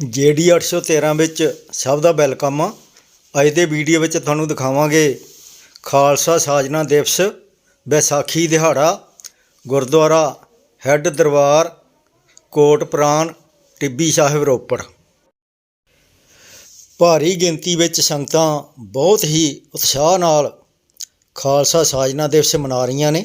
GD 813 ਵਿੱਚ ਸਭ ਦਾ welcome. ਆ ਅੱਜ ਦੇ ਵੀਡੀਓ ਵਿੱਚ ਤੁਹਾਨੂੰ ਦਿਖਾਵਾਂਗੇ ਖਾਲਸਾ ਸਾਜਨਾ ਦਿਵਸ, ਵਿਸਾਖੀ ਦਿਹਾੜਾ, ਗੁਰਦੁਆਰਾ, ਹੈੱਡ ਦਰਬਾਰ, ਕੋਟ ਪ੍ਰਾਨ ਟਿੱਬੀ ਸਾਹਿਬ ਰੋਪੜ। ਭਾਰੀ ਗਿਣਤੀ ਵਿੱਚ ਸੰਗਤਾਂ ਬਹੁਤ ਹੀ ਉਤਸ਼ਾਹ ਨਾਲ ਖਾਲਸਾ ਸਾਜਨਾ ਦਿਵਸ ਮਨਾ ਰਹੀਆਂ ਨੇ।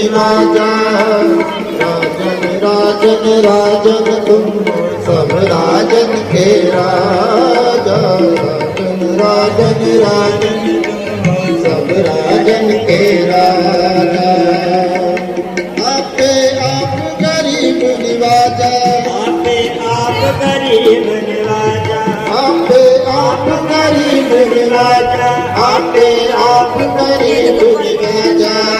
करीब निवाजा। राजन राजन राजन तुम सब राजन के राजा राजन राजन राजन सब राजन के राजा आपे आप गरीब निवाजा। आपे आप गरीब निवाजा। आपे आप गरीब निवाजा। आपे आप गरीब निवाजा।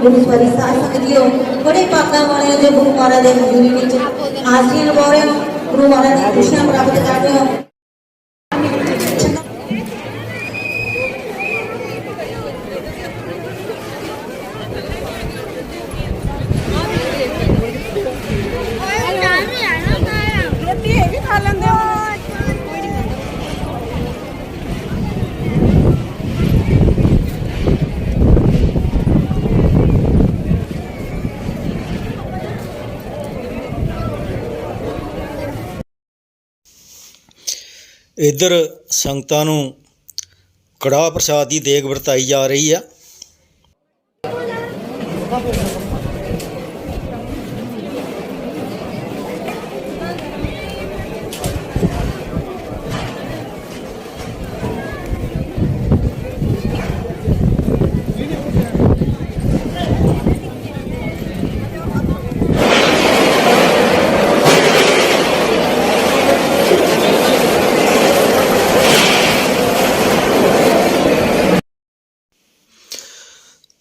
ਗੁਰੂ ਗੁਰੂ ਸਵਾਰੀ ਸਾਧ ਸੰਗਤ ਬੜੇ ਭਾਗਾਂ ਵਾਲੇ ਹੋ ਗੁਰੂ ਮਹਾਰਾਜ ਦੇ ਹਜ਼ੂਰੀ ਵਿੱਚ ਹਾਜ਼ਰੀ ਲਵਾ ਰਹੇ ਹੋ। ਗੁਰੂ ਮਹਾਰਾਜ ਦੀ ਖੁਸ਼ੀਆਂ ਪ੍ਰਾਪਤ ਕਰ ਰਹੇ ਹੋ। ਇੱਧਰ ਸੰਗਤਾਂ ਨੂੰ ਕੜਾਹ ਪ੍ਰਸਾਦ ਦੀ ਦੇਗ ਵਰਤਾਈ ਜਾ ਰਹੀ ਆ।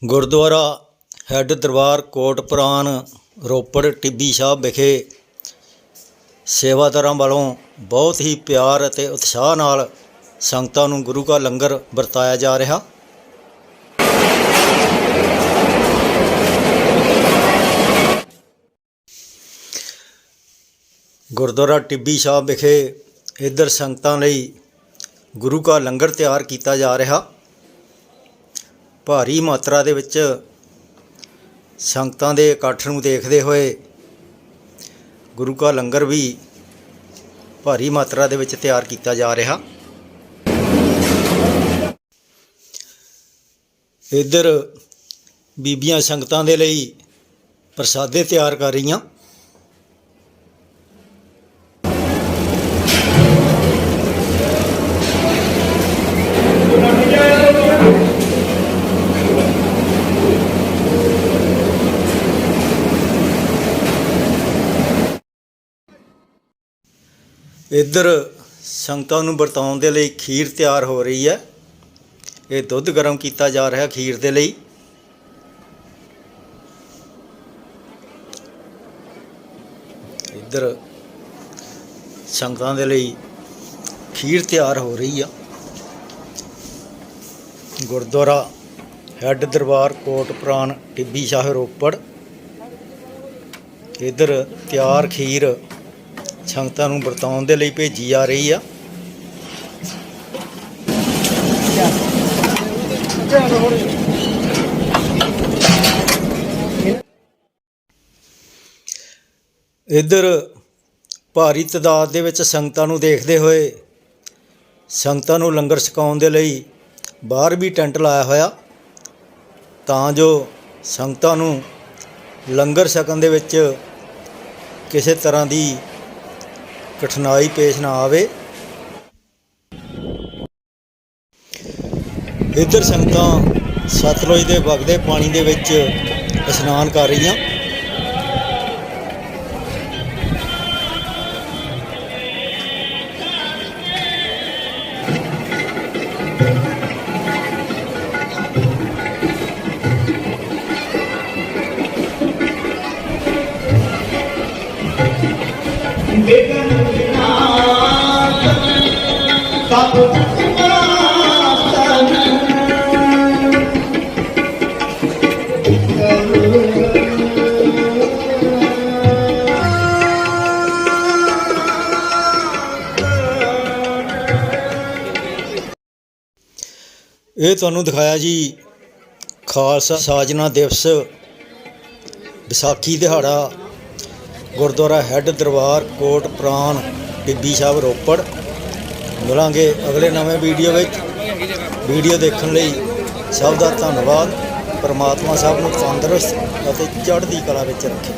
ਗੁਰਦੁਆਰਾ ਹੈੱਡ ਦਰਬਾਰ ਕੋਟ ਪੁਰਾਣ ਰੋਪੜ ਟਿੱਬੀ ਸਾਹਿਬ ਵਿਖੇ ਸੇਵਾਦਾਰਾਂ ਵੱਲੋਂ ਬਹੁਤ ਹੀ ਪਿਆਰ ਅਤੇ ਉਤਸ਼ਾਹ ਨਾਲ ਸੰਗਤਾਂ ਨੂੰ ਗੁਰੂ ਕਾ ਲੰਗਰ ਵਰਤਾਇਆ ਜਾ ਰਿਹਾ। ਗੁਰਦੁਆਰਾ ਟਿੱਬੀ ਸਾਹਿਬ ਵਿਖੇ ਇੱਧਰ ਸੰਗਤਾਂ ਲਈ ਗੁਰੂ ਕਾ ਲੰਗਰ ਤਿਆਰ ਕੀਤਾ ਜਾ ਰਿਹਾ। ਭਾਰੀ ਮਾਤਰਾ ਦੇ ਵਿੱਚ ਸੰਗਤਾਂ ਦੇ ਇਕੱਠ ਨੂੰ ਦੇਖਦੇ ਹੋਏ ਗੁਰੂ ਕਾ ਲੰਗਰ ਵੀ ਭਾਰੀ ਮਾਤਰਾ ਦੇ ਵਿੱਚ ਤਿਆਰ ਕੀਤਾ ਜਾ ਰਿਹਾ। ਇੱਧਰ ਬੀਬੀਆਂ ਸੰਗਤਾਂ ਦੇ ਲਈ ਪ੍ਰਸਾਦੇ ਤਿਆਰ ਕਰ ਰਹੀਆਂ। ਇੱਧਰ ਸੰਗਤਾਂ ਨੂੰ ਵਰਤਾਉਣ ਦੇ ਲਈ ਖੀਰ ਤਿਆਰ ਹੋ ਰਹੀ ਹੈ। ਇਹ ਦੁੱਧ ਗਰਮ ਕੀਤਾ ਜਾ ਰਿਹਾ ਖੀਰ ਦੇ ਲਈ। ਇੱਧਰ ਸੰਗਤਾਂ ਦੇ ਲਈ ਖੀਰ ਤਿਆਰ ਹੋ ਰਹੀ ਆ। ਗੁਰਦੁਆਰਾ ਹੈੱਡ ਦਰਬਾਰ ਕੋਟ ਪ੍ਰਾਨ ਟਿੱਬੀ ਸ਼ਾਹ ਰੋਪੜ। ਇੱਧਰ ਤਿਆਰ ਖੀਰ ਸੰਗਤਾਂ ਨੂੰ ਵਰਤਾਉਣ ਦੇ ਲਈ ਭੇਜੀ ਜਾ ਰਹੀ ਆ। ਇੱਧਰ ਭਾਰੀ ਤਦਾਦ ਦੇ ਵਿੱਚ ਸੰਗਤਾਂ ਨੂੰ ਦੇਖਦੇ ਹੋਏ ਸੰਗਤਾਂ ਨੂੰ ਲੰਗਰ ਛਕਾਉਣ ਦੇ ਲਈ ਬਾਹਰ ਵੀ ਟੈਂਟ ਲਾਇਆ ਹੋਇਆ। ਤਾਂ ਜੋ ਸੰਗਤਾਂ ਨੂੰ ਲੰਗਰ ਛਕਣ ਦੇ ਵਿੱਚ ਕਿਸੇ ਤਰ੍ਹਾਂ ਦੀ ਕਠਿਨਾਈ ਪੇਸ਼ ਨਾ ਆਵੇ। ਇੱਧਰ ਸੰਗਤਾਂ ਸਤਲੁਜ ਦੇ ਵਗਦੇ ਪਾਣੀ ਦੇ ਵਿੱਚ ਇਸ਼ਨਾਨ ਕਰ ਰਹੀਆਂ। ਸਭ ਮਾਸਨ ਇਹ ਤੁਹਾਨੂੰ ਦਿਖਾਇਆ ਜੀ ਖਾਲਸਾ ਸਾਜਨਾ ਦਿਵਸ ਵਿਸਾਖੀ ਦਿਹਾੜਾ ਗੁਰਦੁਆਰਾ ਹੈੱਡ ਦਰਬਾਰ ਕੋਟ ਪ੍ਰਾਨ ਟਿੱਬੀ ਸਾਹਿਬ ਰੋਪੜ। ਮਿਲਾਂਗੇ ਅਗਲੇ ਨਵੇਂ ਵੀਡੀਓ ਵਿੱਚ। ਵੀਡੀਓ ਦੇਖਣ ਲਈ ਸਭ ਦਾ ਧੰਨਵਾਦ। ਪਰਮਾਤਮਾ ਸਭ ਨੂੰ ਤੰਦਰੁਸਤ ਅਤੇ ਚੜ੍ਹਦੀ ਕਲਾ ਵਿੱਚ ਰੱਖੇ।